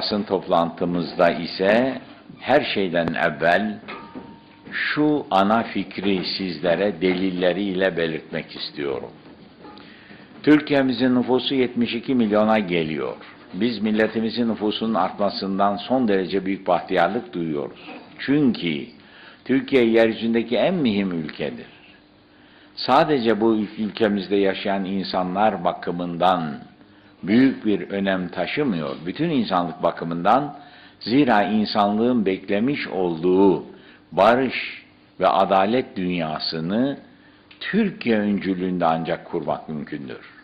basın toplantımızda ise her şeyden evvel şu ana fikri sizlere delilleriyle belirtmek istiyorum. Türkiye'mizin nüfusu 72 milyona geliyor. Biz milletimizin nüfusunun artmasından son derece büyük bahtiyarlık duyuyoruz. Çünkü Türkiye yeryüzündeki en mühim ülkedir. Sadece bu ülkemizde yaşayan insanlar bakımından büyük bir önem taşımıyor. Bütün insanlık bakımından zira insanlığın beklemiş olduğu barış ve adalet dünyasını Türkiye öncülüğünde ancak kurmak mümkündür.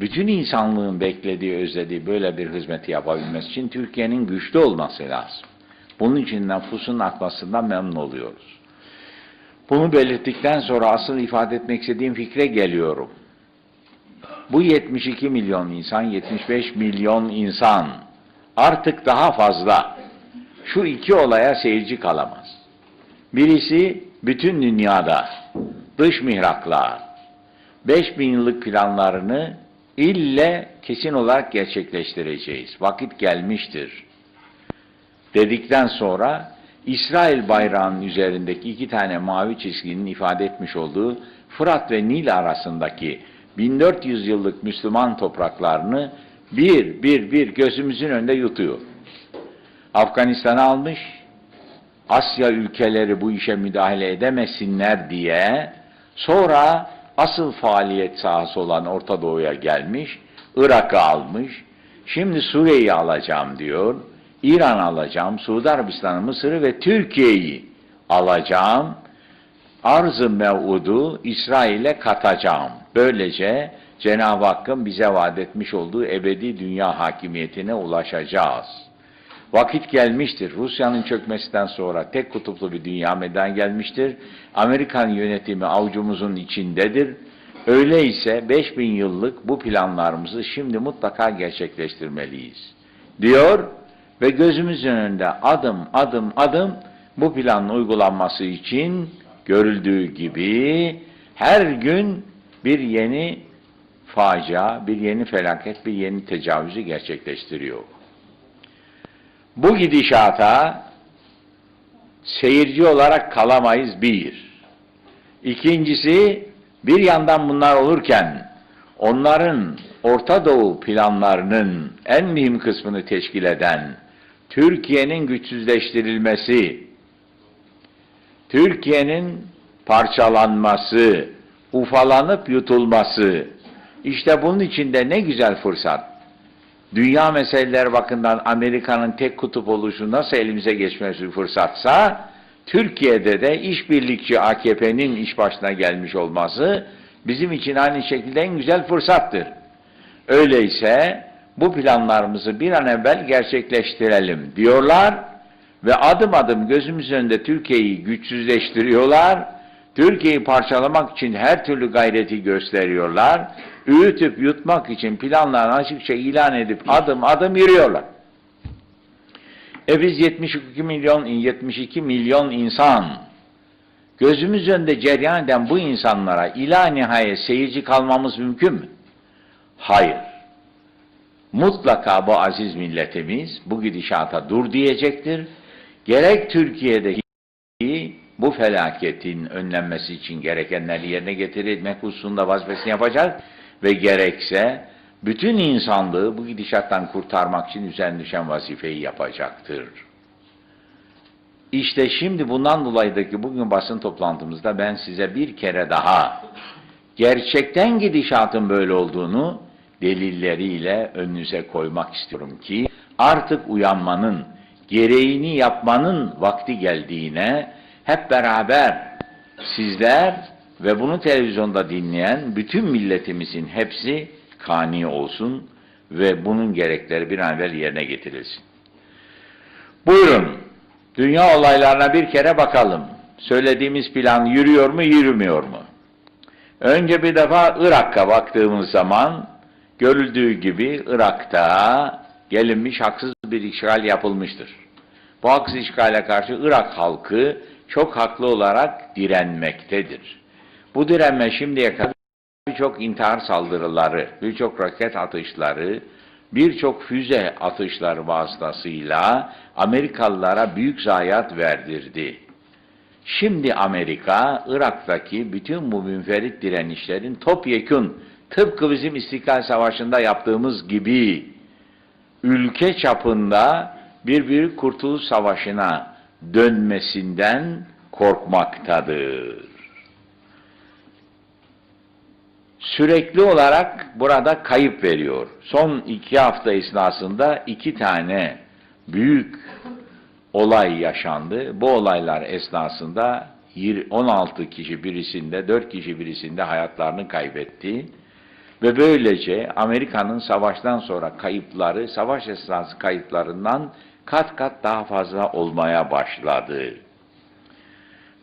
Bütün insanlığın beklediği, özlediği böyle bir hizmeti yapabilmesi için Türkiye'nin güçlü olması lazım. Bunun için nüfusun artmasından memnun oluyoruz. Bunu belirttikten sonra asıl ifade etmek istediğim fikre geliyorum. Bu 72 milyon insan, 75 milyon insan artık daha fazla şu iki olaya seyirci kalamaz. Birisi bütün dünyada dış mihraklar 5000 yıllık planlarını ille kesin olarak gerçekleştireceğiz. Vakit gelmiştir. Dedikten sonra İsrail bayrağının üzerindeki iki tane mavi çizginin ifade etmiş olduğu Fırat ve Nil arasındaki 1400 yıllık Müslüman topraklarını bir bir bir gözümüzün önünde yutuyor. Afganistan'ı almış, Asya ülkeleri bu işe müdahale edemesinler diye sonra asıl faaliyet sahası olan Orta Doğu'ya gelmiş, Irak'ı almış, şimdi Suriye'yi alacağım diyor, İran alacağım, Suudi Arabistan'ı, Mısır'ı ve Türkiye'yi alacağım, arz-ı mev'udu İsrail'e katacağım. Böylece Cenab-ı Hakk'ın bize vaat etmiş olduğu ebedi dünya hakimiyetine ulaşacağız. Vakit gelmiştir. Rusya'nın çökmesinden sonra tek kutuplu bir dünya meydana gelmiştir. Amerikan yönetimi avucumuzun içindedir. Öyleyse 5000 yıllık bu planlarımızı şimdi mutlaka gerçekleştirmeliyiz. Diyor ve gözümüzün önünde adım adım adım bu planın uygulanması için görüldüğü gibi her gün bir yeni facia, bir yeni felaket, bir yeni tecavüzü gerçekleştiriyor. Bu gidişata seyirci olarak kalamayız bir. İkincisi bir yandan bunlar olurken onların Orta Doğu planlarının en mühim kısmını teşkil eden Türkiye'nin güçsüzleştirilmesi, Türkiye'nin parçalanması, ufalanıp yutulması, işte bunun içinde ne güzel fırsat. Dünya meseleler bakımından Amerika'nın tek kutup oluşu nasıl elimize geçmesi bir fırsatsa, Türkiye'de de işbirlikçi AKP'nin iş başına gelmiş olması bizim için aynı şekilde en güzel fırsattır. Öyleyse bu planlarımızı bir an evvel gerçekleştirelim diyorlar ve adım adım gözümüz önünde Türkiye'yi güçsüzleştiriyorlar. Türkiye'yi parçalamak için her türlü gayreti gösteriyorlar. Üğütüp yutmak için planlarını açıkça ilan edip adım adım yürüyorlar. E biz 72 milyon 72 milyon insan gözümüz önünde cereyan eden bu insanlara ila nihayet seyirci kalmamız mümkün mü? Hayır. Mutlaka bu aziz milletimiz bu gidişata dur diyecektir. Gerek Türkiye'deki bu felaketin önlenmesi için gerekenleri yerine getirmek hususunda vazifesini yapacak ve gerekse bütün insanlığı bu gidişattan kurtarmak için üzerine düşen vazifeyi yapacaktır. İşte şimdi bundan dolayıdaki bugün basın toplantımızda ben size bir kere daha gerçekten gidişatın böyle olduğunu delilleriyle önünüze koymak istiyorum ki artık uyanmanın, gereğini yapmanın vakti geldiğine hep beraber sizler ve bunu televizyonda dinleyen bütün milletimizin hepsi kani olsun ve bunun gerekleri bir an evvel yerine getirilsin. Buyurun, dünya olaylarına bir kere bakalım. Söylediğimiz plan yürüyor mu, yürümüyor mu? Önce bir defa Irak'a baktığımız zaman görüldüğü gibi Irak'ta gelinmiş haksız bir işgal yapılmıştır. Bu haksız işgale karşı Irak halkı çok haklı olarak direnmektedir. Bu direnme şimdiye kadar birçok intihar saldırıları, birçok roket atışları, birçok füze atışları vasıtasıyla Amerikalılara büyük zayiat verdirdi. Şimdi Amerika, Irak'taki bütün bu münferit direnişlerin topyekun, tıpkı bizim İstiklal Savaşı'nda yaptığımız gibi, ülke çapında bir büyük kurtuluş savaşına dönmesinden korkmaktadır. Sürekli olarak burada kayıp veriyor. Son iki hafta esnasında iki tane büyük olay yaşandı. Bu olaylar esnasında 16 kişi birisinde, 4 kişi birisinde hayatlarını kaybetti. Ve böylece Amerika'nın savaştan sonra kayıpları, savaş esnası kayıplarından kat kat daha fazla olmaya başladı.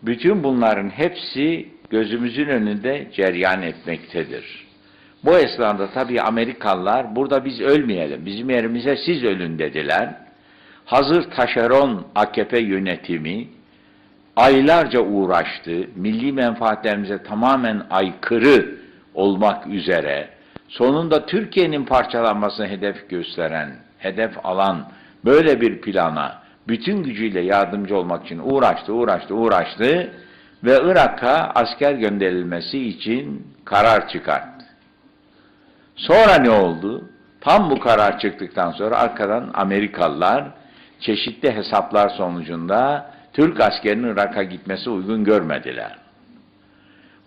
Bütün bunların hepsi gözümüzün önünde ceryan etmektedir. Bu esnada tabii Amerikalılar burada biz ölmeyelim, bizim yerimize siz ölün dediler. Hazır taşeron AKP yönetimi aylarca uğraştı, milli menfaatlerimize tamamen aykırı olmak üzere, sonunda Türkiye'nin parçalanmasını hedef gösteren, hedef alan böyle bir plana bütün gücüyle yardımcı olmak için uğraştı, uğraştı, uğraştı ve Irak'a asker gönderilmesi için karar çıkarttı. Sonra ne oldu? Tam bu karar çıktıktan sonra arkadan Amerikalılar çeşitli hesaplar sonucunda Türk askerinin Irak'a gitmesi uygun görmediler.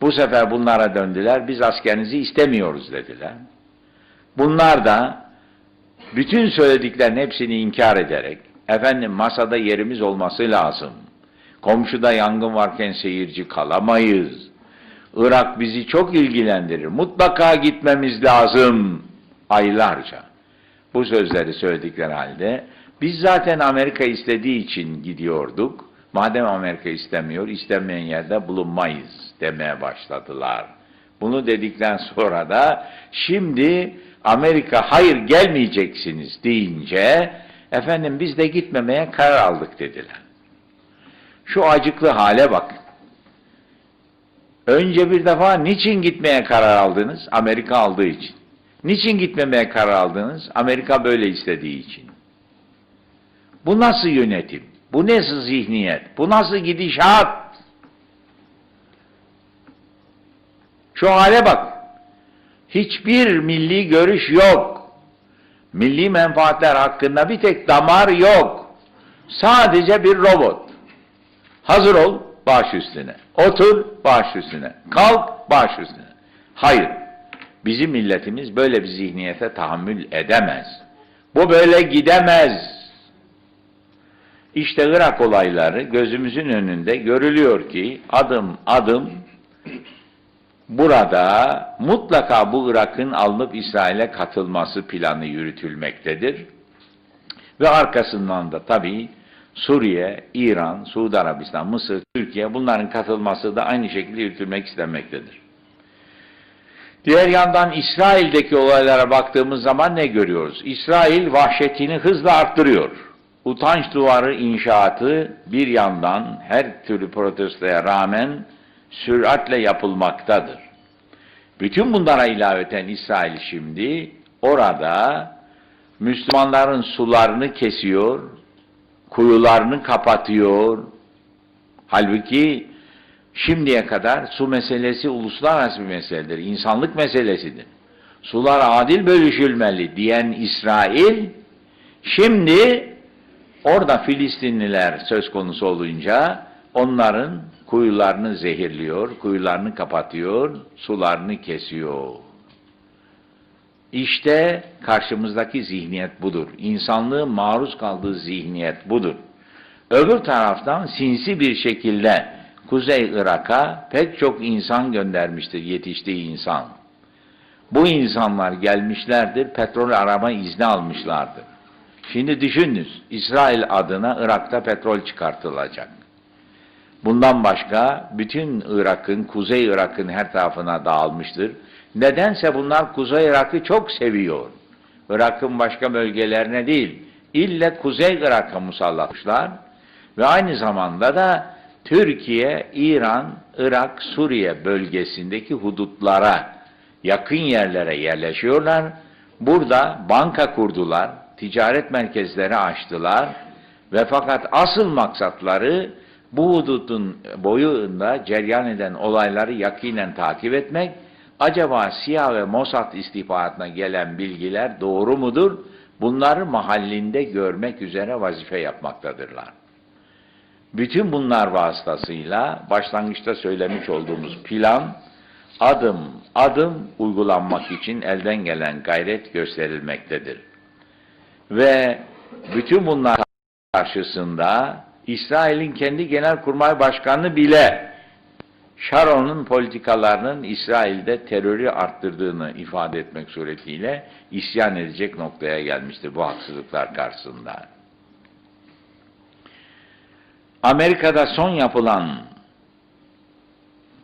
Bu sefer bunlara döndüler, biz askerinizi istemiyoruz dediler. Bunlar da bütün söylediklerin hepsini inkar ederek, efendim masada yerimiz olması lazım. Komşuda yangın varken seyirci kalamayız. Irak bizi çok ilgilendirir. Mutlaka gitmemiz lazım. Aylarca. Bu sözleri söyledikleri halde biz zaten Amerika istediği için gidiyorduk. Madem Amerika istemiyor, istenmeyen yerde bulunmayız demeye başladılar. Bunu dedikten sonra da şimdi Amerika hayır gelmeyeceksiniz deyince efendim biz de gitmemeye karar aldık dediler. Şu acıklı hale bak. Önce bir defa niçin gitmeye karar aldınız? Amerika aldığı için. Niçin gitmemeye karar aldınız? Amerika böyle istediği için. Bu nasıl yönetim? Bu nasıl zihniyet? Bu nasıl gidişat? Şu hale bak. Hiçbir milli görüş yok. Milli menfaatler hakkında bir tek damar yok. Sadece bir robot. Hazır ol, baş üstüne. Otur, baş üstüne. Kalk, baş üstüne. Hayır. Bizim milletimiz böyle bir zihniyete tahammül edemez. Bu böyle gidemez. İşte Irak olayları gözümüzün önünde görülüyor ki adım adım burada mutlaka bu Irak'ın alınıp İsrail'e katılması planı yürütülmektedir. Ve arkasından da tabii Suriye, İran, Suudi Arabistan, Mısır, Türkiye bunların katılması da aynı şekilde yürütülmek istenmektedir. Diğer yandan İsrail'deki olaylara baktığımız zaman ne görüyoruz? İsrail vahşetini hızla arttırıyor. Utanç duvarı inşaatı bir yandan her türlü protestoya rağmen süratle yapılmaktadır. Bütün bunlara ilaveten İsrail şimdi orada Müslümanların sularını kesiyor, kuyularını kapatıyor. Halbuki şimdiye kadar su meselesi uluslararası bir meseledir, insanlık meselesidir. Sular adil bölüşülmeli diyen İsrail, şimdi orada Filistinliler söz konusu olunca onların kuyularını zehirliyor, kuyularını kapatıyor, sularını kesiyor. İşte karşımızdaki zihniyet budur. İnsanlığın maruz kaldığı zihniyet budur. Öbür taraftan sinsi bir şekilde Kuzey Irak'a pek çok insan göndermiştir, yetiştiği insan. Bu insanlar gelmişlerdir, petrol arama izni almışlardır. Şimdi düşününüz, İsrail adına Irak'ta petrol çıkartılacak. Bundan başka bütün Irak'ın, Kuzey Irak'ın her tarafına dağılmıştır. Nedense bunlar Kuzey Irak'ı çok seviyor. Irak'ın başka bölgelerine değil, ille Kuzey Irak'a musallatmışlar ve aynı zamanda da Türkiye, İran, Irak, Suriye bölgesindeki hudutlara, yakın yerlere yerleşiyorlar. burada banka kurdular, ticaret merkezleri açtılar ve fakat asıl maksatları bu hudutun boyunda ceryan eden olayları yakinen takip etmek, acaba SİHA ve Mossad istihbaratına gelen bilgiler doğru mudur? Bunları mahallinde görmek üzere vazife yapmaktadırlar. Bütün bunlar vasıtasıyla başlangıçta söylemiş olduğumuz plan adım adım uygulanmak için elden gelen gayret gösterilmektedir. Ve bütün bunlar karşısında İsrail'in kendi Genelkurmay Başkanı bile Sharon'un politikalarının İsrail'de terörü arttırdığını ifade etmek suretiyle isyan edecek noktaya gelmiştir bu haksızlıklar karşısında. Amerika'da son yapılan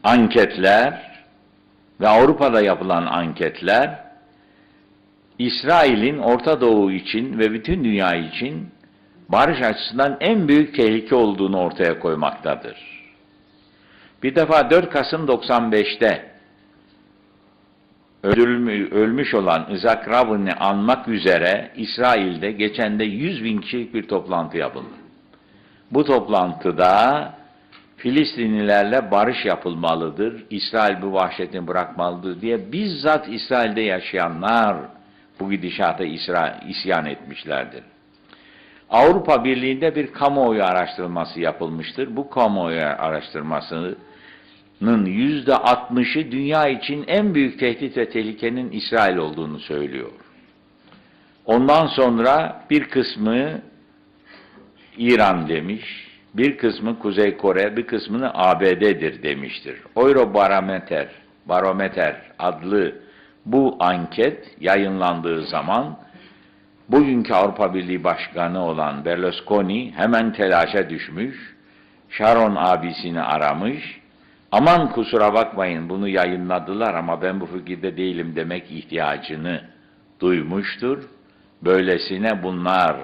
anketler ve Avrupa'da yapılan anketler İsrail'in Orta Doğu için ve bütün dünya için barış açısından en büyük tehlike olduğunu ortaya koymaktadır. Bir defa 4 Kasım 95'te öldürülmüş, ölmüş olan Isaac Rabin'i anmak üzere İsrail'de geçen de 100 bin kişilik bir toplantı yapıldı. Bu toplantıda Filistinlilerle barış yapılmalıdır, İsrail bu vahşetini bırakmalıdır diye bizzat İsrail'de yaşayanlar bu gidişata isyan etmişlerdir. Avrupa Birliği'nde bir kamuoyu araştırması yapılmıştır. Bu kamuoyu araştırmasının yüzde altmışı dünya için en büyük tehdit ve tehlikenin İsrail olduğunu söylüyor. Ondan sonra bir kısmı İran demiş, bir kısmı Kuzey Kore, bir kısmını ABD'dir demiştir. Eurobarometer, Barometer adlı bu anket yayınlandığı zaman bugünkü Avrupa Birliği Başkanı olan Berlusconi hemen telaşa düşmüş, Sharon abisini aramış, aman kusura bakmayın bunu yayınladılar ama ben bu fikirde değilim demek ihtiyacını duymuştur. Böylesine bunlar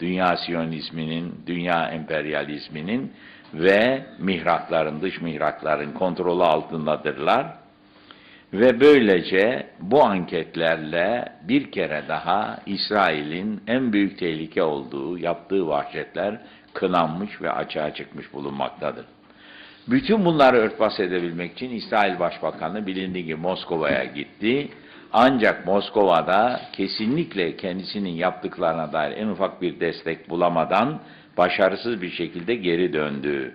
dünya siyonizminin, dünya emperyalizminin ve mihrakların, dış mihrakların kontrolü altındadırlar. Ve böylece bu anketlerle bir kere daha İsrail'in en büyük tehlike olduğu, yaptığı vahşetler kınanmış ve açığa çıkmış bulunmaktadır. Bütün bunları örtbas edebilmek için İsrail Başbakanı bilindiği gibi Moskova'ya gitti. Ancak Moskova'da kesinlikle kendisinin yaptıklarına dair en ufak bir destek bulamadan başarısız bir şekilde geri döndü.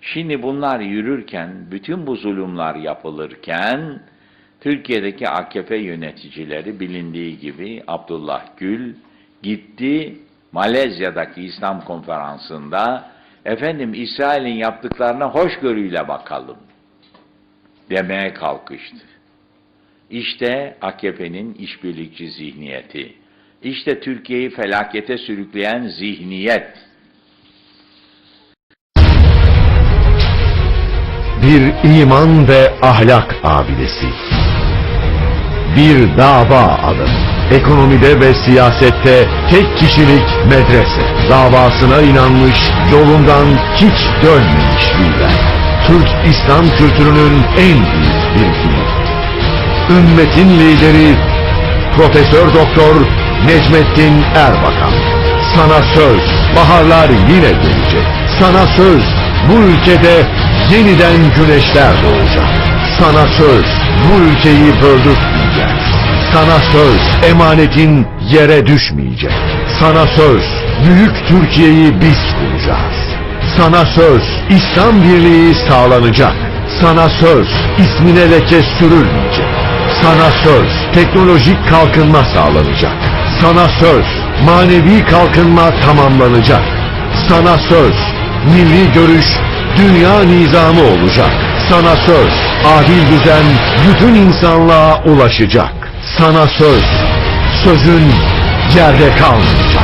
Şimdi bunlar yürürken, bütün bu zulümler yapılırken, Türkiye'deki AKP yöneticileri bilindiği gibi Abdullah Gül gitti Malezya'daki İslam konferansında efendim İsrail'in yaptıklarına hoşgörüyle bakalım demeye kalkıştı. İşte AKP'nin işbirlikçi zihniyeti. İşte Türkiye'yi felakete sürükleyen zihniyet. Bir iman ve ahlak abidesi. Bir dava alanı. Ekonomide ve siyasette tek kişilik medrese. Davasına inanmış, yolundan hiç dönmemiş lider. Türk İslam kültürünün en büyük birikimi. Ümmetin lideri Profesör Doktor Necmettin Erbakan. Sana söz, baharlar yine gelecek. Sana söz, bu ülkede yeniden güneşler doğacak. Sana söz, bu ülkeyi böldürtmeyeceğiz. Sana söz, emanetin yere düşmeyecek. Sana söz, büyük Türkiye'yi biz kuracağız. Sana söz, İslam birliği sağlanacak. Sana söz, ismine leke sürülmeyecek. Sana söz, teknolojik kalkınma sağlanacak. Sana söz, manevi kalkınma tamamlanacak. Sana söz, milli görüş, dünya nizamı olacak. Sana söz, adil düzen bütün insanlığa ulaşacak. Sana söz, sözün yerde kalmayacak.